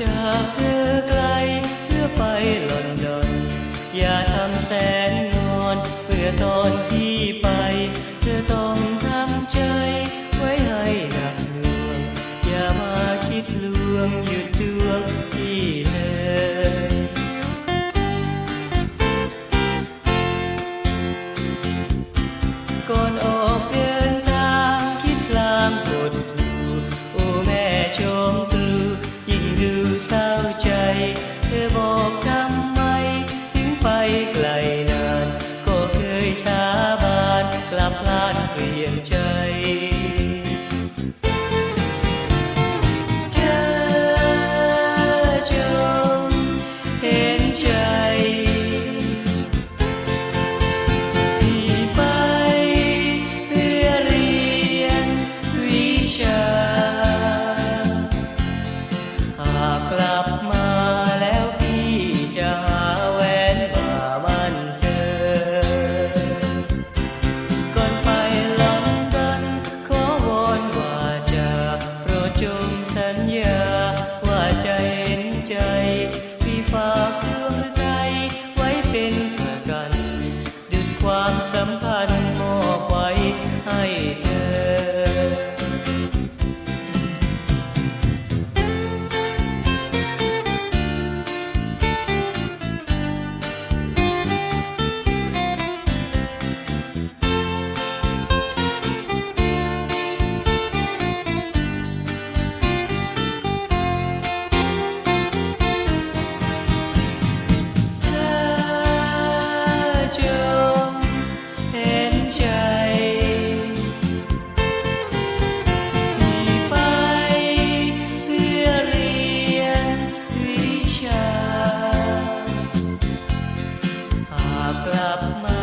จากเธอไกลเพื่อไปลอนดอน อย่าทำแสนงอนเพื่อตอนที่ไป you to a feeling. ชา หากกลับมาแล้วพี่จะหาแหวนมามันเจอ ก่อนไปลำกันขอวอนว่าจะปรดจงสัญญา ว่าใจเห็นใจพี่ฝากากลับมา